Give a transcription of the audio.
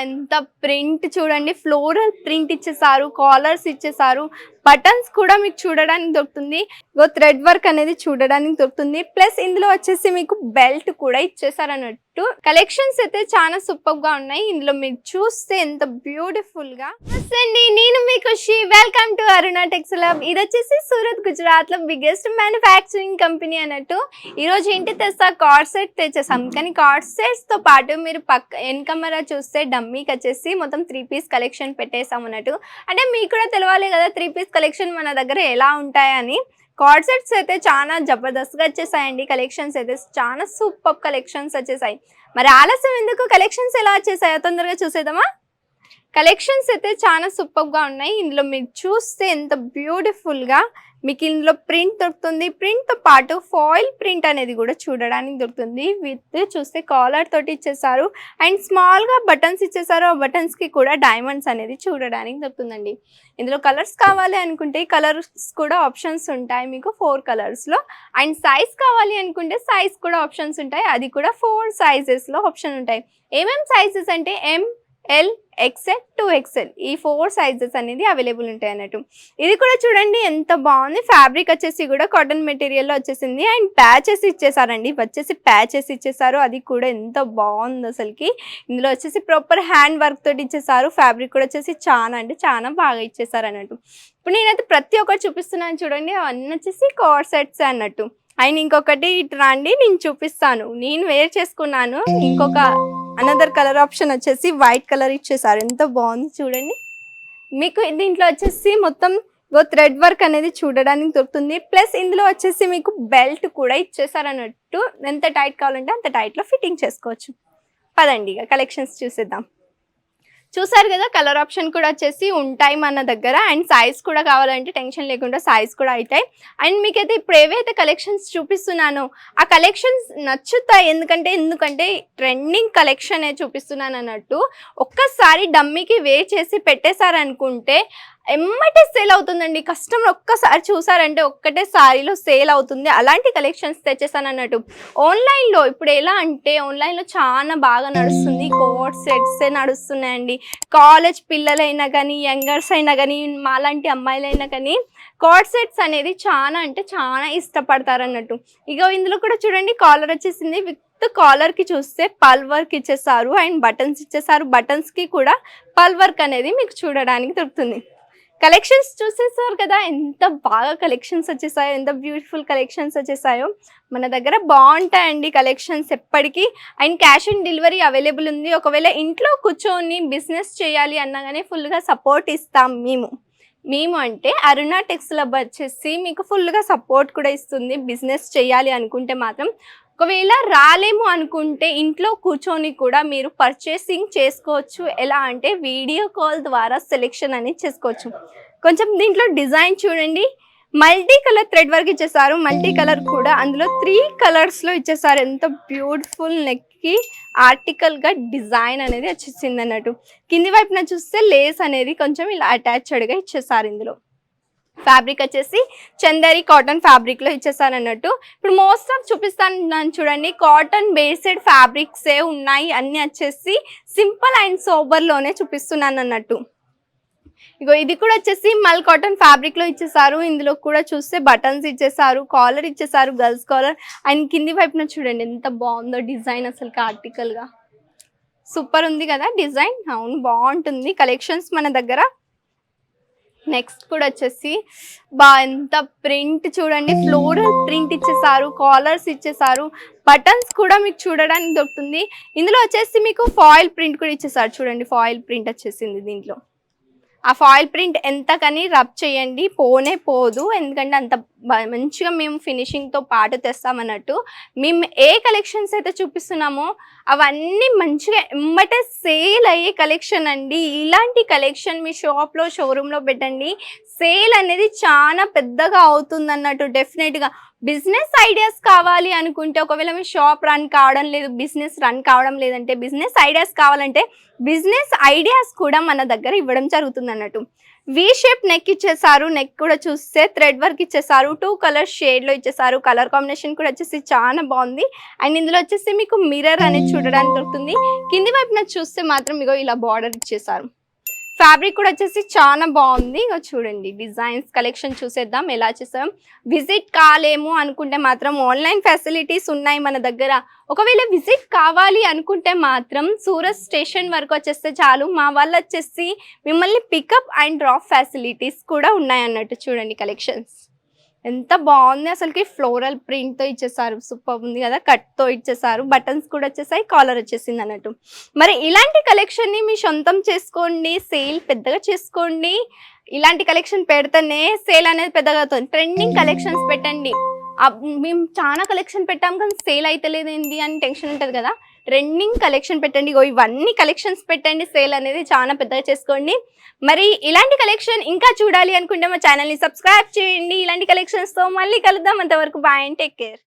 ఎంత ప్రింట్ చూడండి. Floral print ఇచ్చేసారు కాలర్స్ ఇచ్చేసారు. బటన్స్ కూడా మీకు చూడడానికి దొరుకుతుంది. ఇగో థ్రెడ్ వర్క్ అనేది చూడడానికి దొరుకుతుంది. ప్లస్ ఇందులో వచ్చేసి మీకు బెల్ట్ కూడా ఇచ్చేసారు అన్నట్టు కలెక్షన్స్ అయితే చాలా సూపర్గా ఉన్నాయి. ఇందులో మీరు చూస్తే ఎంత బ్యూటిఫుల్గా అండి నేను మీకు Khushi welcome to Arunatex tex lab ఇది వచ్చేసి సూరత్ గుజరాత్లో బిగ్గెస్ట్ మ్యానుఫ్యాక్చరింగ్ కంపెనీ అన్నట్టు. ఈ రోజు ఏంటి తెస్తా కార్డ్ సెట్ తెచ్చేసాం. కానీ కార్డ్ సెట్స్తో పాటు మీరు పక్క వెనకమరా చూస్తే డమ్మీకి వచ్చేసి మొత్తం త్రీ పీస్ కలెక్షన్ పెట్టేసాం అన్నట్టు. అంటే మీకు కూడా తెలవాలి కదా త్రీ పీస్ కలెక్షన్ మన దగ్గర ఎలా ఉంటాయని కార్డ్ సెట్స్ అయితే చాలా జబర్దస్త్గా వచ్చేసాయండి. కలెక్షన్స్ అయితే చాలా సూపర్ కలెక్షన్స్ వచ్చేసాయి. మరి ఆలస్యం ఎందుకు? కలెక్షన్స్ ఎలా వచ్చేసాయో తొందరగా చూసేద్దామా? కలెక్షన్స్ అయితే చాలా సూపర్గా ఉన్నాయి. ఇందులో మీరు చూస్తే ఎంత బ్యూటిఫుల్గా మీకు ఇందులో ప్రింట్ దొరుకుతుంది. ప్రింట్తో పాటు ఫాయిల్ ప్రింట్ అనేది కూడా చూడడానికి దొరుకుతుంది. విత్ చూస్తే కాలర్ తోటి ఇచ్చేసారు. అండ్ స్మాల్గా బటన్స్ ఇచ్చేసారు. ఆ బటన్స్కి కూడా డైమండ్స్ అనేది చూడడానికి దొరుకుతుందండి. ఇందులో కలర్స్ కావాలి అనుకుంటే కలర్స్ కూడా ఆప్షన్స్ ఉంటాయి మీకు ఫోర్ కలర్స్లో అండ్ సైజ్ కావాలి అనుకుంటే సైజ్ కూడా ఆప్షన్స్ ఉంటాయి. అది కూడా ఫోర్ సైజెస్లో ఆప్షన్ ఉంటాయి. ఏమేమి సైజెస్ అంటే M L XL two XL ఈ ఫోర్ సైజెస్ అనేది అవైలబుల్ ఉంటాయి అన్నట్టు. ఇది కూడా చూడండి ఎంత బాగుంది. ఫ్యాబ్రిక్ వచ్చేసి కూడా కాటన్ మెటీరియల్లో వచ్చేసింది. అండ్ ప్యాచెస్ ఇచ్చేసారండి. వచ్చేసి ప్యాచెస్ ఇచ్చేసారు. అది కూడా ఎంత బాగుంది అసలుకి. ఇందులో వచ్చేసి ప్రాపర్ హ్యాండ్ వర్క్ తోటి ఇచ్చేసారు. ఫ్యాబ్రిక్ కూడా వచ్చేసి చాలా అంటే చాలా బాగా ఇచ్చేసారు అన్నట్టు. ఇప్పుడు నేనైతే ప్రతి ఒక్కటి చూపిస్తున్నాను చూడండి. అవన్నీ వచ్చేసి కార్సెట్స్ అన్నట్టు. అండ్ ఇంకొకటి ఇటు రండి నేను చూపిస్తాను. నేను వేర్ చేసుకున్నాను. ఇంకొక అనదర్ కలర్ ఆప్షన్ వచ్చేసి వైట్ కలర్ ఇచ్చేసారు. ఎంత బాగుంది చూడండి. మీకు దీంట్లో వచ్చేసి మొత్తం థ్రెడ్ వర్క్ అనేది చూడడానికి దొరుకుతుంది. ప్లస్ ఇందులో వచ్చేసి మీకు బెల్ట్ కూడా ఇచ్చేసారు అన్నట్టు ఎంత టైట్ కావాలంటే అంత టైట్లో ఫిట్టింగ్ చేసుకోవచ్చు. పదండి ఇక కలెక్షన్స్ చూసేద్దాం. చూసారు కదా కలర్ ఆప్షన్ కూడా వచ్చేసి ఉంటాయి మన దగ్గర. అండ్ సైజ్ కూడా కావాలంటే టెన్షన్ లేకుండా సైజ్ కూడా అవుతాయి అండ్ మీకైతే ఇప్పుడు ఏవైతే కలెక్షన్స్ చూపిస్తున్నానో ఆ కలెక్షన్స్ నచ్చుతాయి. ఎందుకంటే ఎందుకంటే ట్రెండింగ్ కలెక్షన్ చూపిస్తున్నాను అన్నట్టు ఒక్కసారి డమ్మీకి వేర్ చేసి పెట్టేశారనుకుంటే ఎమ్మటే సేల్ అవుతుందండి. కస్టమర్ ఒక్కసారి చూసారంటే ఒక్కటే సారీలో సేల్ అవుతుంది. అలాంటి కలెక్షన్స్ తెచ్చేసాను అన్నట్టు. ఆన్లైన్లో ఇప్పుడు ఎలా అంటే ఆన్లైన్లో చాలా బాగా నడుస్తుంది. Coat sets నడుస్తున్నాయండి. కాలేజ్ పిల్లలైనా కానీ యంగర్స్ అయినా కానీ మాలాంటి అమ్మాయిలైనా కానీ కోట్ సెట్స్ అనేది చాలా అంటే చాలా ఇష్టపడతారు అన్నట్టు. ఇక ఇందులో కూడా చూడండి కాలర్ వచ్చేసింది. విత్ కాలర్కి చూస్తే పల్ వర్క్ ఇచ్చేసారు. అండ్ బటన్స్ ఇచ్చేసారు. బటన్స్కి కూడా పల్ వర్క్ అనేది మీకు చూడడానికి దొరుకుతుంది. కలెక్షన్స్ చూసేసారు కదా ఎంత బాగా కలెక్షన్స్ వచ్చేసాయో ఎంత బ్యూటిఫుల్ కలెక్షన్స్ వచ్చేసాయో. మన దగ్గర బాగుంటాయండి కలెక్షన్స్ ఎప్పటికీ. And cash on delivery available ఉంది. ఒకవేళ ఇంట్లో కూర్చొని బిజినెస్ చేయాలి అన్నా కానీ ఫుల్గా సపోర్ట్ ఇస్తాం మేము. మేము అంటే అరుణ టెక్స్లబ్ వచ్చేసి మీకు ఫుల్గా సపోర్ట్ కూడా ఇస్తుంది. బిజినెస్ చేయాలి అనుకుంటే మాత్రం ఒకవేళ రాలేము అనుకుంటే ఇంట్లో కూర్చొని కూడా మీరు పర్చేసింగ్ చేసుకోవచ్చు. ఎలా అంటే వీడియో కాల్ ద్వారా సెలెక్షన్ అనేది చేసుకోవచ్చు. కొంచెం దీంట్లో డిజైన్ చూడండి. మల్టీ కలర్ థ్రెడ్ వర్క్ ఇచ్చేసారు. మల్టీ కలర్ కూడా అందులో త్రీ కలర్స్లో ఇచ్చేసారు. ఎంత బ్యూటిఫుల్ నెక్కి ఆర్టికల్గా డిజైన్ అనేది వచ్చేసింది అన్నట్టు కింది వైపున చూస్తే లేస్ అనేది కొంచెం ఇలా అటాచ్డ్గా ఇచ్చేసారు ఇందులో. ఫ్యాబ్రిక్ వచ్చేసి చందరి కాటన్ ఫ్యాబ్రిక్లో ఇచ్చేసాను అన్నట్టు ఇప్పుడు మోస్ట్ ఆఫ్ చూపిస్తాను చూడండి కాటన్ బేస్డ్ ఫ్యాబ్రిక్స్ ఏ ఉన్నాయి అన్నీ వచ్చేసి సింపుల్ అండ్ సోబర్లోనే చూపిస్తున్నాను అన్నట్టు ఇగో ఇది కూడా వచ్చేసి మల్ కాటన్ ఫ్యాబ్రిక్లో ఇచ్చేసారు. ఇందులో కూడా చూస్తే బటన్స్ ఇచ్చేసారు కాలర్ ఇచ్చేసారు గర్ల్స్ కాలర్. అండ్ కింది వైపున చూడండి ఎంత బాగుందో డిజైన్ అసలు ఆర్టికల్గా సూపర్ ఉంది కదా డిజైన్? అవును బాగుంటుంది. కలెక్షన్స్ మన దగ్గర నెక్స్ట్ కూడా వచ్చేసి బా ఎంత ప్రింట్ చూడండి. ఫ్లోరల్ ప్రింట్ ఇచ్చేసారు కాలర్స్ ఇచ్చేసారు. బటన్స్ కూడా మీకు చూడడానికి దొరుకుతుంది. ఇందులో వచ్చేసి మీకు ఫాయిల్ ప్రింట్ కూడా ఇచ్చేసారు చూడండి. ఫాయిల్ ప్రింట్ వచ్చేసింది దీంట్లో. ఆ ఫాయిల్ ప్రింట్ ఎంతకని రబ్ చేయండి. పోనే పోదు. ఎందుకంటే అంత మంచిగా మేము ఫినిషింగ్తో పాటు తెస్తామన్నట్టు మేము ఏ కలెక్షన్స్ అయితే చూపిస్తున్నామో అవన్నీ మంచిగా ఎమ్మటే సేల్ అయ్యే కలెక్షన్ అండి. ఇలాంటి కలెక్షన్ మీ షాప్లో షోరూంలో పెట్టండి. సేల్ అనేది చాలా పెద్దగా అవుతుంది అన్నట్టు డెఫినెట్గా బిజినెస్ ఐడియాస్ కావాలి అనుకుంటే ఒకవేళ మీ షాప్ రన్ కావడం లేదు బిజినెస్ రన్ కావడం లేదంటే బిజినెస్ ఐడియాస్ కావాలంటే బిజినెస్ ఐడియాస్ కూడా మన దగ్గర ఇవ్వడం జరుగుతుంది అన్నట్టు వి షేప్ నెక్ ఇచ్చేసారు నెక్ కూడా చూస్తే థ్రెడ్ వర్క్ ఇచ్చేసారు టూ కలర్ షేడ్లో ఇచ్చేసారు. కలర్ కాంబినేషన్ కూడా వచ్చేసి చాలా బాగుంది. అండ్ ఇందులో వచ్చేసి మీకు మిర్రర్ అనేది చూడడానికి దొరుకుతుంది. కింది వైపున చూస్తే మాత్రం ఇగో ఇలా బార్డర్ ఇచ్చేసారు. ఫ్యాబ్రిక్ కూడా వచ్చేసి చాలా బాగుంది. ఇక చూడండి డిజైన్స్ కలెక్షన్ చూసేద్దాం ఎలా చేసాం. విజిట్ కాలేము అనుకుంటే మాత్రం ఆన్లైన్ ఫెసిలిటీస్ ఉన్నాయి మన దగ్గర. ఒకవేళ విజిట్ కావాలి అనుకుంటే మాత్రం సూరత్ స్టేషన్ వరకు వచ్చేస్తే చాలు. మా వాళ్ళు వచ్చేసి మిమ్మల్ని పికప్ అండ్ డ్రాప్ ఫెసిలిటీస్ కూడా ఉన్నాయి అన్నట్టు చూడండి కలెక్షన్స్. ఎంత బాగుంది అసలుకి. ఫ్లోరల్ ప్రింట్తో ఇచ్చేసారు. సూపర్ ఉంది కదా. కట్తో ఇచ్చేసారు. బటన్స్ కూడా వచ్చేసాయి. కాలర్ వచ్చేసింది అన్నట్టు. మరి ఇలాంటి కలెక్షన్ని మీ సొంతం చేసుకోండి. సేల్ పెద్దగా చేసుకోండి. ఇలాంటి కలెక్షన్ పెడితేనే సేల్ అనేది పెద్దగా అవుతుంది. ట్రెండింగ్ కలెక్షన్స్ పెట్టండి. మేము చాలా కలెక్షన్ పెట్టాం కానీ సేల్ అయితే ఏంది అని టెన్షన్ ఉంటుంది కదా. ట్రెండింగ్ కలెక్షన్ పెట్టండి. ఇగో ఇవన్నీ కలెక్షన్స్ పెట్టండి. సేల్ అనేది చాలా పెద్దగా చేసుకోండి. మరి ఇలాంటి కలెక్షన్ ఇంకా చూడాలి అనుకుంటే మా ఛానల్ని సబ్స్క్రైబ్ చేయండి. ఇలాంటి కలెక్షన్స్తో మళ్ళీ కలుద్దాం. అంతవరకు బాయ్ అండ్ టేక్ కేర్